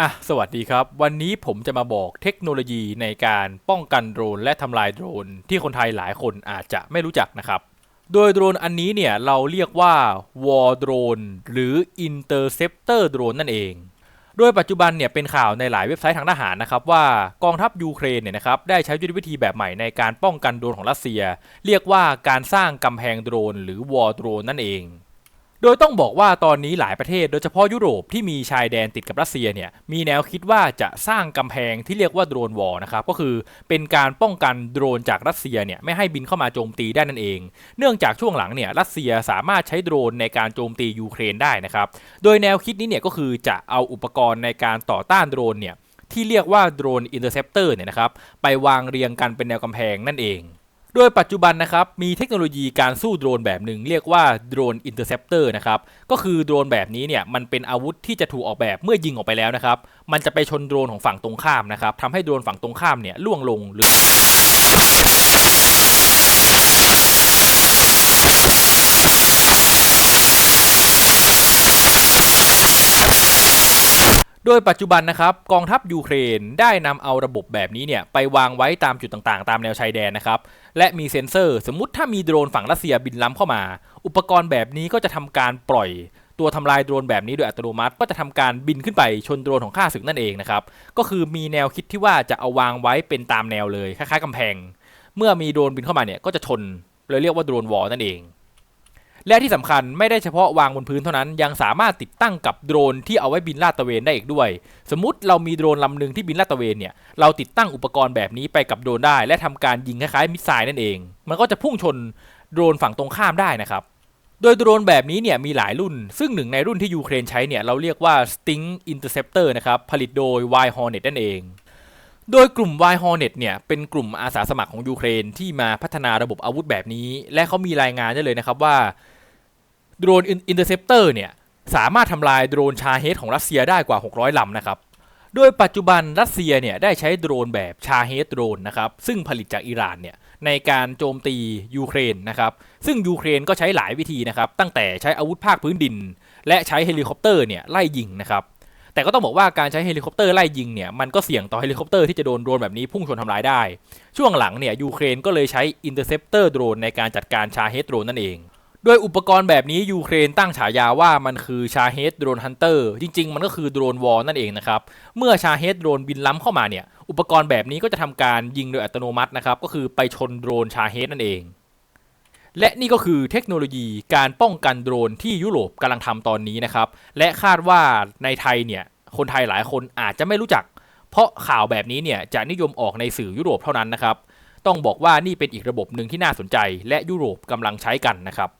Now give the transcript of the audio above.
อะสวัสดีครับ วันนี้ผมจะมาบอกเทคโนโลยีในการป้องกันโดรนและทำลายโดรน ที่คนไทยหลายคนอาจจะไม่รู้จักนะครับ โดยโดรนอันนี้เนี่ยเราเรียกว่า War Drone หรือ Interceptor Drone นั่นเอง โดยปัจจุบันเนี่ยเป็นข่าวในหลายเว็บไซต์ทางทหารนะครับว่ากองทัพยูเครนเนี่ยนะครับได้ใช้ยุทธวิธีแบบใหม่ในการป้องกันโดรนของรัสเซีย เรียกว่าการสร้างกำแพงโดรน หรือ War Drone นั่นเอง โดยต้องบอกว่าตอนนี้หลายประเทศโดยเฉพาะยุโรปที่มีชายแดนติดกับรัสเซียเนี่ยมีแนวคิดว่าจะสร้างกำแพงที่เรียกว่าโดรนวอลนะครับก็คือเป็นการป้องกันโดรนจากรัสเซียเนี่ยไม่ให้บินเข้ามาโจมตีได้นั่นเอง เนื่องจากช่วงหลังเนี่ยรัสเซียสามารถใช้โดรนในการโจมตียูเครนได้นะครับโดยแนวคิดนี้เนี่ยก็คือจะเอาอุปกรณ์ในการต่อต้านโดรนเนี่ยที่เรียกว่าโดรนอินเตอร์เซปเตอร์เนี่ยนะครับไปวางเรียงกันเป็นแนวกำแพงนั่นเอง โดยปัจจุบันนะครับมีเทคโนโลยีการสู้โดรนแบบหนึ่งเรียกว่าโดรนอินเตอร์เซปเตอร์นะครับก็คือโดรนแบบนี้เนี่ยมันเป็นอาวุธที่จะถูกออกแบบเมื่อยิงออกไปแล้วนะครับ มันจะไปชนโดรนของฝั่งตรงข้ามนะครับทำให้โดรนฝั่งตรงข้ามเนี่ยล่วงลงหรือ โดยปัจจุบันนะครับกองทัพยูเครนได้นำเอาระบบแบบนี้เนี่ยไปวางไว้ตามจุดต่างๆ ตามแนวชายแดนนะครับและมีเซ็นเซอร์สมมุติถ้ามีโดรนฝั่งรัสเซียบินล้ำเข้ามา อุปกรณ์แบบนี้ก็จะทำการปล่อยตัวทำลายโดรนแบบนี้โดยอัตโนมัติก็จะทำการบินขึ้นไปชนโดรนของข้าศึกนั่นเองนะครับก็คือมีแนวคิดที่ว่าจะเอาวางไว้เป็นตามแนวเลยคล้ายๆกำแพง เมื่อมีโดรนบินเข้ามาเนี่ยก็จะชนเลยเรียกว่าโดรนวอลนั่นเอง และที่สำคัญไม่ได้เฉพาะวางบนพื้นเท่านั้น ยังสามารถติดตั้งกับโดรนที่เอาไว้บินลาดตระเวนได้อีกด้วย สมมติเรามีโดรนลำหนึ่งที่บินลาดตระเวนเนี่ยเราติดตั้งอุปกรณ์แบบนี้ไปกับโดรนได้ และทำการยิงคล้ายๆมิสไซล์นั่นเอง มันก็จะพุ่งชนโดรนฝั่งตรงข้ามได้นะครับโดยโดรนแบบนี้เนี่ยมีหลายรุ่น ซึ่งหนึ่งในรุ่นที่ยูเครนใช้เนี่ยเราเรียกว่า Sting Interceptor นะครับผลิตโดย Y Hornet นั่นเองโดยกลุ่ม Y Hornet เนี่ยเป็นกลุ่มอาสาสมัครของยูเครนที่มาพัฒนาระบบอาวุธแบบนี้ และเขามีรายงานได้เลยนะครับว่า โดรนอินเตอร์เซปเตอร์เนี่ยสามารถทำลายโดรนชาเฮดของรัสเซียได้กว่า 600 ลำนะครับ โดยปัจจุบันรัสเซียเนี่ยได้ใช้โดรนแบบชาเฮดโดรนนะครับซึ่งผลิตจากอิหร่านเนี่ยในการโจมตียูเครนนะครับซึ่งยูเครนก็ใช้หลายวิธีนะครับตั้งแต่ใช้อาวุธภาคพื้นดิน และใช้เฮลิคอปเตอร์เนี่ยไล่ยิงนะครับแต่ก็ต้องบอกว่าการใช้เฮลิคอปเตอร์ไล่ยิงเนี่ยมันก็เสี่ยงต่อเฮลิคอปเตอร์ที่จะโดนโดรนแบบนี้พุ่งชนทำลายได้ ช่วงหลังเนี่ยยูเครนก็เลยใช้อินเตอร์เซปเตอร์โดรนในการจัดการชาเฮดโดรนนั่นเอง โดยอุปกรณ์แบบนี้ยูเครนตั้งฉายาว่ามันคือชาเฮดโดรนฮันเตอร์จริง ๆ มันก็คือโดรนวอลนั่นเองนะครับ เมื่อชาเฮดโดรนบินล้ำเข้ามาเนี่ย อุปกรณ์แบบนี้ก็จะทำการยิงโดยอัตโนมัตินะครับ ก็คือไปชนโดรนชาเฮดนั่นเอง และนี่ก็คือเทคโนโลยีการป้องกันโดรนที่ยุโรปกำลังทำตอนนี้นะครับ และคาดว่าในไทยเนี่ย คนไทยหลายคนอาจจะไม่รู้จัก เพราะข่าวแบบนี้เนี่ยจะนิยมออกในสื่อยุโรปเท่านั้นนะครับ ต้องบอกว่านี่เป็นอีกระบบหนึ่งที่น่าสนใจ และยุโรปกำลังใช้กันนะครับ